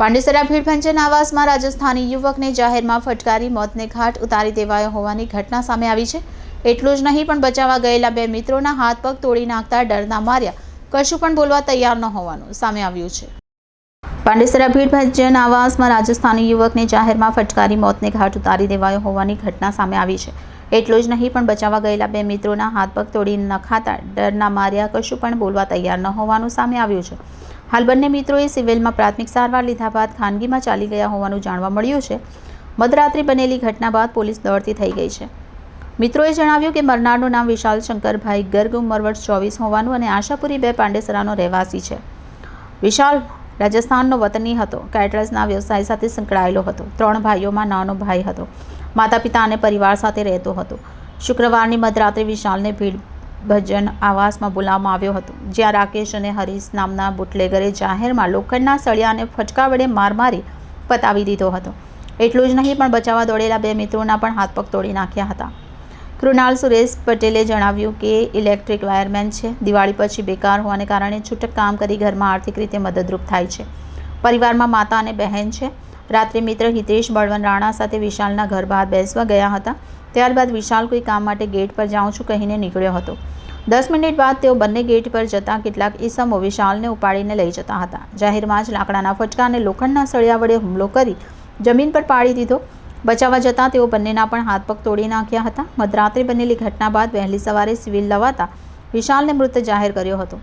પાંડેસરા ભીડ પંચન આવાસમાં રાજસ્થાની યુવકને જાહેરમાં ફટકારી મોતને ઘાટ ઉતારી દેવાયો હોવાની ઘટના સામે આવી છે. એટલું જ નહીં, પણ બચાવવા ગયેલા બે મિત્રોના હાથ પગ તોડી નાખતા ડરના માર્યા. કશું પણ બોલવા તૈયાર ન હોવાનું સામે આવ્યું છે. પાંડેસરા ભીડ ભજન આવાસમાં રાજસ્થાની યુવકને જાહેરમાં ફટકારી મોતને ઘાટ ઉતારી દેવાયો હોવાની ઘટના સામે આવી છે. એટલું જ નહીં, પણ બચાવવા ગયેલા બે મિત્રોના હાથ પગ તોડી નખાતા ડરના માર્યા કશું પણ બોલવા તૈયાર ન હોવાનું સામે આવ્યું છે. હાલ બંને મિત્રોએ સિવિલમાં પ્રાથમિક સારવાર લીધા બાદ ખાનગીમાં ચાલી ગયા હોવાનું જાણવા મળ્યું છે. મધરાત્રે બનેલી ઘટના બાદ પોલીસ દોડતી થઈ ગઈ છે. મિત્રોએ જણાવ્યું કે મરનારનું નામ વિશાલ શંકરભાઈ ગર્ગ, ઉંમર વર્ષ ચોવીસ હોવાનું અને આશાપુરી બે પાંડેસરાનો રહેવાસી છે. વિશાલ રાજસ્થાનનો વતની હતો કેટરલ્સના વ્યવસાય સાથે સંકળાયેલો હતો. ત્રણ ભાઈઓમાં નાનો ભાઈ હતો. માતા પિતા અને પરિવાર સાથે રહેતો હતો. શુક્રવારની મધરાત્રે વિશાલને ભીડ ભજન આવાસમાં બોલાવવામાં આવ્યો હતો, જ્યાં રાકેશ અને હરીશ નામના બુટલેગરે જાહેરમાં લોખંડના સળિયાને ફટકા વડે માર મારી પતાવી દીધો હતો. એટલું જ નહીં, પણ બચાવવા દોડેલા બે મિત્રોના પણ હાથ પગ તોડી નાખ્યા હતા. કૃણાલ સુરેશ પટેલે જણાવ્યું કે, ઇલેક્ટ્રિક વાયરમેન છે, દિવાળી પછી બેકાર હોવાને કારણે છૂટક કામ કરી ઘરમાં આર્થિક રીતે મદદરૂપ થાય છે. પરિવારમાં માતા અને બહેન છે રાત્રે મિત્ર હિતેશ બળવન રાણા સાથે વિશાલના ઘર બહાર બેસવા ગયા હતા. ત્યારબાદ વિશાલ કોઈ કામ માટે ગેટ પર જાઉં છું કહીને નીકળ્યો હતો. દસ મિનિટ બાદ તેઓ બંને ગેટ પર જતાં કેટલાક ઈસમો વિશાલને ઉપાડીને લઈ જતા હતા. જાહેરમાં જ લાકડાના ફટકા અને લોખંડના સળિયા વડે હુમલો કરી જમીન પર પાડી દીધો. બચાવવા જતાં તેઓ બંનેના પણ હાથ પગ તોડી નાખ્યા હતા. મધરાત્રે બનેલી ઘટના બાદ વહેલી સવારે સિવિલ લવાતા વિશાલને મૃત જાહેર કર્યો હતો.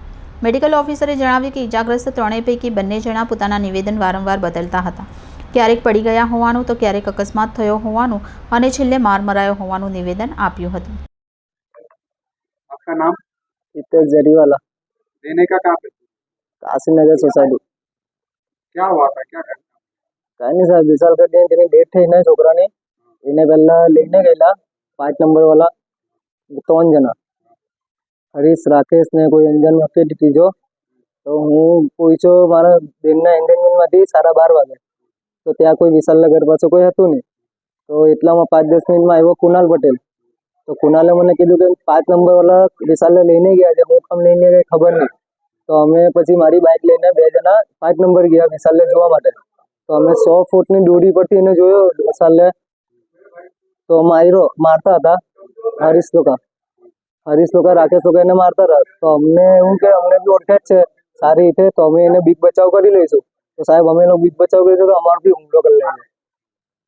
મેડિકલ ઓફિસરે જણાવ્યું કે ઇજાગ્રસ્ત ત્રણેય પૈકી બંને જણા પોતાના નિવેદન વારંવાર બદલતા હતા. ક્યારેક પડી ગયા હોવાનું તો ક્યારેક અકસ્માત થયો હોવાનું અને છેલ્લે માર મરાયો હોવાનું નિવેદન આપ્યું હતું आपका नाम हितेश जरीवाला रहने का कहाँ पे કાશીનગર સોસાયટી क्या हुआ था क्या करना કાંઈ નહીં સાહેબ વિશાલ કરીને તેની ડેટ થઈ ને છોકરાની એને પહેલા લઈને ગયેલા પાંચ નંબર વાળા ત્રણ જણા હરીશ રાકેશ ને કોઈ અંજન વખતે ત્રીજો તો હું પહોંચ્યો મારા બેનના એન્ગેજમેન્ટમાંથી સાડા બાર વાગે તો ત્યાં કોઈ વિશાલના ઘર પાસે કોઈ હતું નહીં. તો એટલામાં પાંચ દસ મિનિટમાં આવ્યો કુનાલ પટેલ. તો કુનાલે મને કીધું કે પાંચ નંબરવાળા વિશાલને લઈને ગયા છે, હું કેમ લઈને કંઈ ખબર નહીં. તો અમે પછી મારી બાઇક લઈને બે જણા પાંચ નંબર ગયા વિશાલને જોવા માટે. તો અમે સો ફૂટની દોરી પરથી એને જોયો વિશાલને. તો માર્યો મારતા હતા. હરીશ લોકા. હરીશ લોકા, રાકેશ લોકા એને મારતા હતા. તો અમને એવું કે, અમને બી ઓળખે છે, સારી રીતે. તો અમે એને બીક બચાવ કરી લઈશું. તો સાહેબ અમે લોકો બીજ બચાવ કરીશું તો અમારો બી હુમલો કરી લેવાનો.